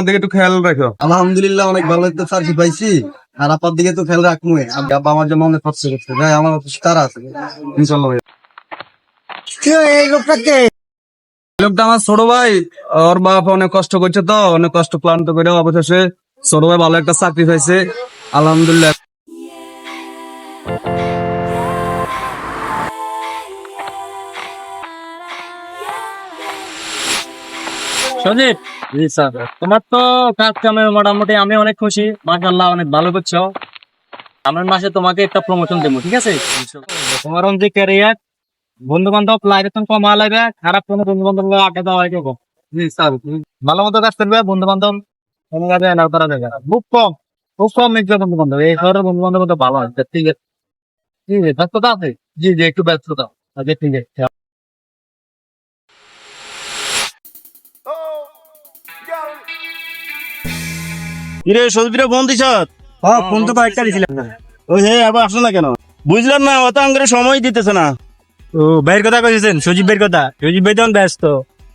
দিকে খেয়াল আর আমার করছে। আমার লোকটা আমার ছোট ভাই। ওর বাপ অনেক কষ্ট করছে তো অনেক কষ্ট ক্লান্ত করে অবশেষে ছোট ভাই ভালো একটা চাকরি পাইছে। আলহামদুলিল্লাহ। সজিত জি স্যার। তোমার তো কাজ কামে মোটামুটি আমি অনেক খুশি। মাশাআল্লাহ অনেক ভালো করছ। আমার মাসে তোমাকে একটা প্রমোশন দেবো ঠিক আছে? তোমার যে ক্যারিয়ার বন্ধু বান্ধব লাইফে তুমি কমা লাগবে খারাপ কোনো বন্ধু বান্ধব আগে দেওয়া হয় জি স্যার। ভালো মতো কাজ করবে বন্ধু বান্ধব কাজে না করা যাবে। খুব কম খুব কম মিলছে বন্ধু বান্ধব এই শহরের বন্ধু বান্ধব তো ভালো আছে ঠিক আছে। জি জি ব্যস্ততা আছে? জি জি একটু ব্যস্ততা। আচ্ছা ঠিক আছে কিরে সজবিরে ফোন দিছ? হ্যাঁ ফোন তো কয়েকটা দিছিলাম। না ওই হে আবার আসলো না কেন? বুঝলাম না অত আঙ্গুরে সময় দিতেছে না। ও ভাইয়ের কথা কইছেন সজীব ভাইয়ের কথা? সজীব ভাই তখন ব্যস্ত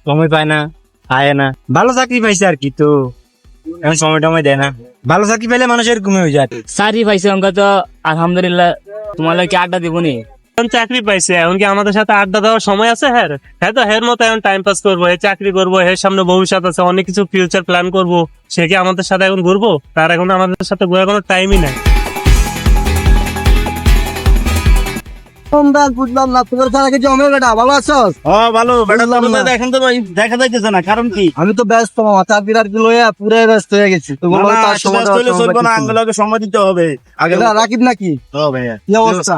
সময় পায় না আয় না। ভালো চাকরি পাইছে আর কি তো। এখন সময় টময় দেয় না। ভালো চাকরি পেলে হয়ে যায়। চাকরি পাইছে অঙ্ক তো আলহামদুলিল্লাহ। তোমার কি আড্ডা দিব নি? এখন চাকরি পাইছে এখন কি আমাদের সাথে আড্ডা দেওয়ার সময় আছে হ্যাঁ? হ্যাঁ তো হের মতো এখন টাইম পাস করব হে চাকরি করব হের সামনে ভবিষ্যৎ আছে অনেক কিছু ফিউচার প্ল্যান করব সে কি আমাদের সাথে এখন ঘুরবো? তার এখন আমাদের সাথে ঘোরার কোনো টাইমই নাই। সন্ধ্যা বুঝলাম না তোর ছাড়া কিছু অমের বেটা ভালো আছস ও ভালো বেটা বুঝলাম তোর তো ভাই দেখা যাইতেছে না কারণ কি? আমি তো ব্যস্ত মামা চাকরি টাকরি লইয়া পুরো ব্যস্ত হয়ে গেছি। তো বলো তার সময় ব্যস্ত চলবে না আঙ্গুলকে সময় দিতে হবে। আগে রাকিব নাকি? ও ভাইয়া। কি অবস্থা?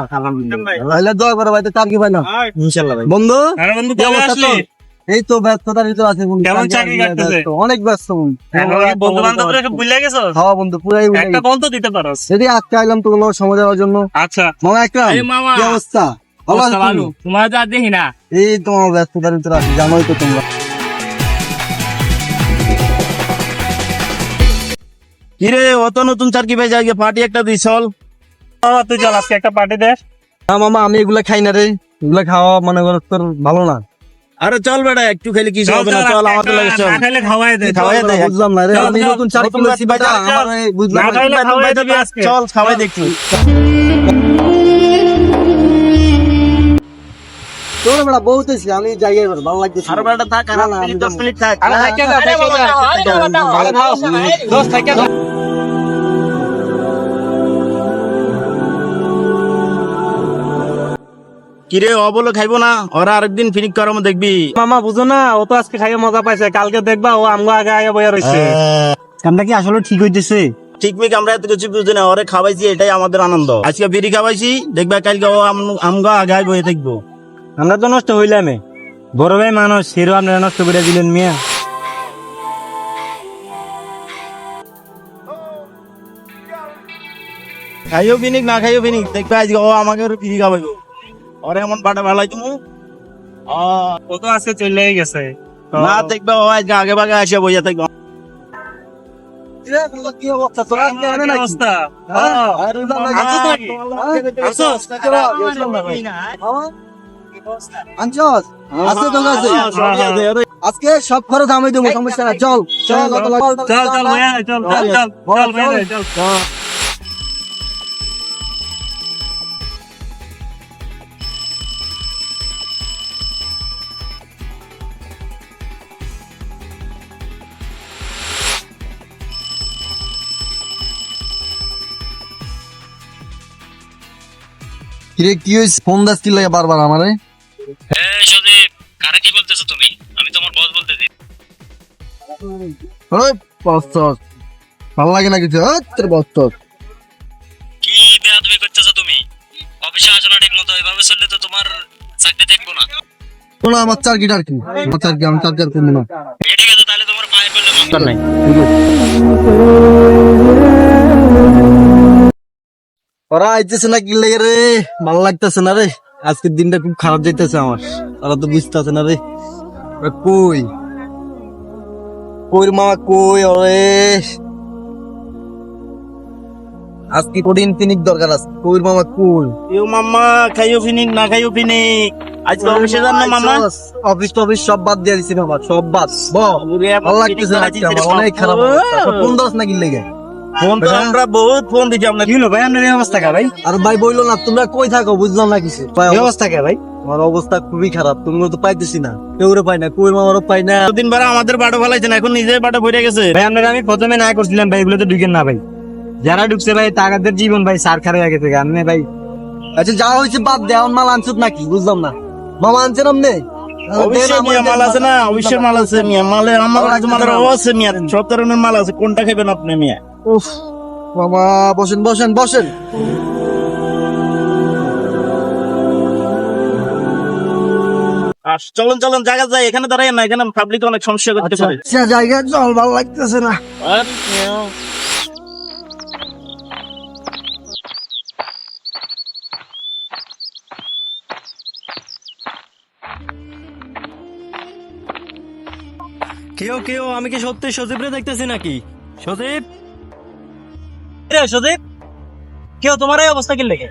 তাহলে দোয়া করে ভাই তো চাকরি পাই না। ইনশাআল্লাহ ভাই বন্ধু আরে? এই তো ব্যস্ততার ভিতরে আছে কেমন চাকরি কাটতেছে? অনেক ব্যস্ত বন্ধু। বন্ধু বান্ধবরা সব ভুলে গেছো? হ্যাঁ বন্ধু পুরাই একটা। দিতে পারো যদি আজকে আইলাম তো কোনো সময় দেওয়ার জন্য। আচ্ছা। মামা একটা মামা। কি অবস্থা? ভালো? তোমার আর দেখি না। এই তোমার ব্যস্ততার ভিতরে আছি। জানোই তো তোমরা। কিরে অত নতুন চাকরি পাই যায় পার্টি একটা দিই চল। মামা তুই চল আজকে একটা পার্টি দে না মামা আমি এগুলা খাই না রে। এগুলা খাওয়া মানে করো তোর ভালো না। আরে চল বেটা একটু খেলে কিছু হবে না চল আমাদের লাগে চল। না খাইলে খাওয়াই দে খাওয়াই দে বুঝলাম না রে আমি নতুন চাকরি নতুন পেয়েছি বাচ্চা, আমার বুঝলাম না না। খাইলে খাওয়াই দিবি আজকে। চল খাওয়াই দেখছি তোর বেটা বহুত হয়েছে, আমি যাই এবার ভালো লাগতেছে। আর বেটা থাক আর না, না, আমি দশ যাব। মিনিট থাক। আরে, থাইকা যা, থাইকা যা। দোস্ত থাইকা কিরে অবলো খাইবো না? ওরা আরেকদিন ফিনিক করামো দেখবি। মামা বুঝো না ও তো আজকে খাইয়ে মজা পাইছে। কালকে দেখবা ও আমগো আগে আগে বইয়া রইছে। কামটা কি আসলে ঠিক হইতেছে? ঠিক মিক আমরা এত কিছু বুঝি না ওরে খাওয়াইছি এটাই আমাদের আনন্দ। আজকে বিড়ি খাওয়াইছি দেখবা কালকে ও আম- আমগো বয়ে থাকব। আমরা তো নষ্ট হইলাম। বড় ভাই মানুষ হিরো আপনারা নষ্ট করে দিলেন মিয়া। খাইও ফিনিক না খাইও ফিনিক দেখবা আজকে ও আমাকে বিড়ি খাওয়াইবো। ওরে এমন পাটা ভালাই তুমি ও তো আজকে চলেই গেছে না দেখবা ও আজকে আগে ভাগে আসে বইয়া থাকব কি অবস্থা তোর আজকে? অবস্থা হ্যাঁ? সব খরচ আমি দেবো সমস্যা না চল চল? চল চল চল চল চল চল কিরে কি হয়েছে? ফোন দাস কি লাগে বারবার আমারে কারে কি বলতেছো তুমি? আমি তোমার বস বলতেছি ভালো লাগে না কিছু? তোর বস্তস কি বেয়াদবি করতেছো তুমি? অফিসে আসো না ঠিক মতো এভাবে চললে তো তোমার চাকরি থাকব না। শোনো আমার চার্কি টার্কি আমার চার্কি আমি চার্কি আর করব না। ঠিক আছে তাহলে তোমার পায়ে পড়লে নাই। ওরা আইতেছে না কি লেগে রে? ভালো লাগতেছে না রে। আজকের দিনটা খুব খারাপ যাইতেছে আমার। ওরা তো বুঝতেছে না রে। কই? কই মামা কই ওরে? আজকে কঠিন ফিনিক দরকার আছে? কই মামা কই? ইউ মাম্মা খাইও ফিনিক না খাইও ফিনিক আজকে অফিসে যান না মামা অফিস টফিস সব বাদ দিয়ে দিছি মামা সব বাদ। ভালো লাগতেছে অনেক খারাপ দাস নাকি লেগে? ফোন তো আমরা বহুত ফোন দিছি আপনাকে কি হলো ভাই আপনার অবস্থা কা ভাই? আর ভাই বইলো না তোমরা কই থাকো বুঝলাম না কিছু। অবস্থা কা ভাই? আমার অবস্থা খুবই খারাপ তো পাইতেছি না। কেউ পাই না মামারও পাই না। দিন আমাদের বাটো ফেলাইছেন এখন নিজে বাটো ভরে গেছে। ভাই আপনার আমি প্রথমে না করছিলাম ভাই এগুলোতে ঢুকেন না ভাই। যারা ঢুকছে ভাই তাদের জীবন ভাই সার আমি ভাই। আচ্ছা যা হয়েছে বাদ দে আমার মাল আনছত নাকি বুঝলাম না। মামা আনছেন মাল আছে না অবশ্যই মাল আছে মিয়া। মালে আমার কাছে মালের অভাব আছে মিয়া সব ধরনের মাল আছে কোনটা খাবেন আপনি মিয়া? উফ মামা বসেন বসেন বসেন। চলুন চলুন জায়গা যাই এখানে দাঁড়াই না এখানে পাবলিক অনেক সমস্যা করতে পারে। আচ্ছা জায়গা জল ভালো লাগতেছে না। কেউ কেউ আমি কি সত্যি সজীব রে দেখতেছি নাকি? সজীব? কেউ তোমার এই অবস্থা কি লেগে?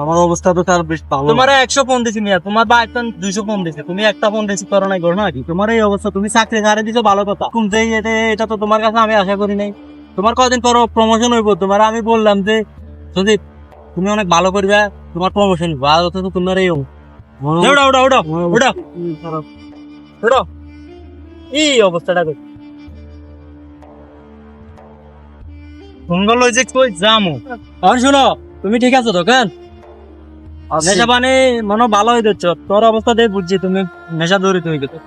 আমার অবস্থা তো তার বেশ ভালো। তোমার একশো ফোন দিছি মিয়া তোমার বা একটা দুইশো ফোন দিছে। তুমি একটা ফোন রিসিভ করো নাই করো তোমার এই অবস্থা তুমি চাকরি দিছো ভালো কথা। এটা তো তোমার কাছে আমি আশা করি নাই। তোমার কদিন পর প্রমোশন হইব? তোমার আমি বললাম যে সন্দীপ তুমি অনেক ভালো করবে তোমার প্রমোশন ভালো তো তোমার এই অবস্থা। ওটা ওটা ওটা ওটা ওটা এই অবস্থাটা কই মঙ্গল হয়েছে কই যামু আর শোনো তুমি ঠিক আছো তো কেন? নেশা পানি মনে ভালো হয়ে তোর অবস্থা দিয়ে বুঝছি তুমি নেশা ধরে তুমি কিন্তু।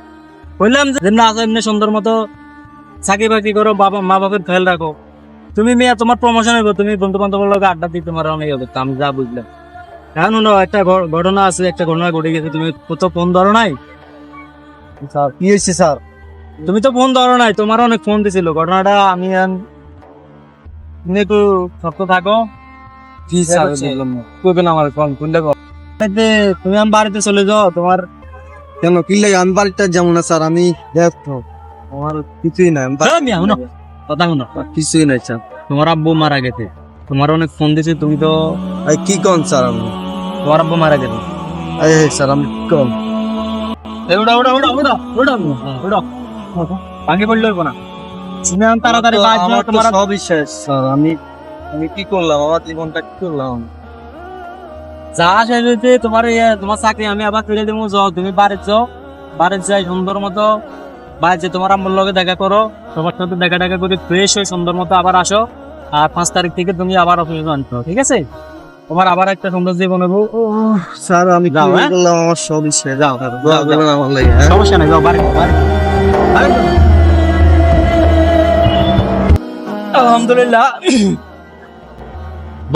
বললাম যে আছো এমনি সুন্দর মতো চাকরি বাকরি করো বাবা মা বাপের খেয়াল রাখো। তুমি মেয়ে তোমার প্রমোশন হইব তুমি বন্ধু বান্ধবের লোক আড্ডা দিতে অনেক হবে আমি যা বুঝলাম। এখন হলো একটা ঘটনা আছে একটা ঘটনা ঘটে গেছে তুমি তো ফোন ধরো নাই? স্যার কি হয়েছে স্যার? তুমি তো ফোন ধরো নাই তোমার অনেক ফোন দিছিল। ঘটনাটা আমি তুমি একটু শক্ত থাকো। করবেন আমার ফোন কোনটা তুমি আমি বাড়িতে চলে যাও তোমার কেন কি লাগে? আমি বাড়িটা যেমন না স্যার আমি দেখো আমার কিছুই নাই কথা শুনো। কিছুই নাই স্যার। তোমার আব্বু মারা গেছে। তোমার অনেক ফোন দিছে তুমি তো এই কি কোন স্যার আমি? তোমার আব্বু মারা গেছে। এই স্যার আমি কি কোন এই ওটা ওটা ওটা ওটা ওটা ওটা ভাঙে পড়লে না। তুমি তাড়াতাড়ি বাদ আমার তোমার সবই শেষ স্যার। আমি আমি কি করলাম? আমার জীবনটা কি করলাম? যা শেষ তোমার ইয়ে, তোমার চাকরি আমি আবার ফিরে দেবো। যাও তুমি বাড়িতে যাও। বাড়িতে যাই সুন্দর মতো। বাড়িতে তোমার আম্মুর লগে দেখা করো। তোমার সাথে দেখা দেখা করে ফ্রেশ হয়ে সুন্দর মতো আবার আসো। আর পাঁচ তারিখ থেকে তুমি আবার অফিসে করো ঠিক আছে? তোমার আবার একটা সুন্দর জীবন হব স্যার আমি যাও, হ্যাঁ? আমার সবই শেষ। যাও হ্যাঁ? সমস্যা নাই যাও বাড়ি বাড়ি আলহামদুলিল্লাহ।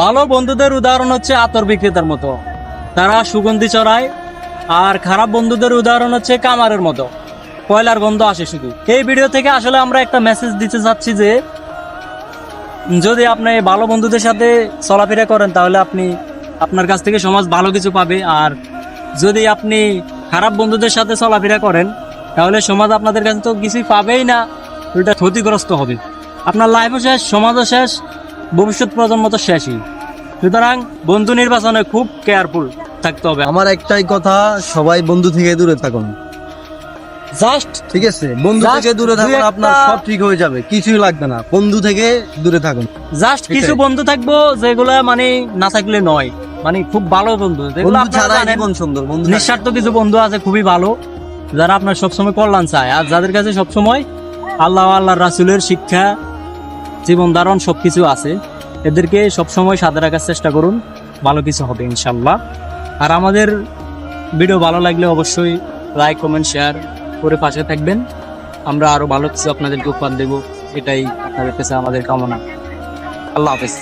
ভালো বন্ধুদের উদাহরণ হচ্ছে আতর বিক্রেতার মতো। তারা সুগন্ধি চড়ায় আর খারাপ বন্ধুদের উদাহরণ হচ্ছে কামারের মতো। কয়লার গন্ধ আসে শুধু। এই ভিডিও থেকে আসলে আমরা একটা মেসেজ দিতে চাচ্ছি যে, যদি আপনি ভালো বন্ধুদের সাথে চলাফেরা করেন, তাহলে আপনি আপনার কাছ থেকে সমাজ ভালো কিছু পাবে। আর যদি আপনি খারাপ বন্ধুদের সাথে চলাফেরা করেন, তাহলে সমাজ আপনাদের কাছে তো কিছুই পাবেই না উল্টা ক্ষতিগ্রস্ত হবে। আপনার লাইফও শেষ সমাজও শেষ ভবিষ্যৎ প্রজন্ম তো শেষই। সুতরাং বন্ধু নির্বাচনে খুব কেয়ারফুল থাকতে হবে। আমার একটাই কথা সবাই বন্ধু থেকে দূরে থাকুন। জাস্ট ঠিক আছে? বন্ধু থেকে দূরে থাকুন আপনার সব ঠিক হয়ে যাবে কিছুই লাগবে না। বন্ধু থেকে দূরে থাকুন। জাস্ট কিছু বন্ধু থাকব যেগুলা মানে না থাকলে নয়। মানে খুব ভালো বন্ধু। যেগুলো সুন্দর বন্ধু নিঃস্বার্থ কিছু বন্ধু আছে খুবই ভালো। যারা আপনার সবসময় কল্যাণ চায় আর যাদের কাছে সবসময় আল্লাহ আল্লাহ রাসুলের শিক্ষা জীবন ধারণ সব কিছু আছে। এদেরকে সবসময় সাথে রাখার চেষ্টা করুন। ভালো কিছু হবে ইনশাল্লাহ আর আমাদের ভিডিও ভালো লাগলে অবশ্যই লাইক কমেন্ট শেয়ার করে পাশে থাকবেন। আমরা আরও ভালো কিছু আপনাদেরকে উপহার দেবো, এটাই আপনাদের কাছে আমাদের কামনা। আল্লাহ হাফেজ।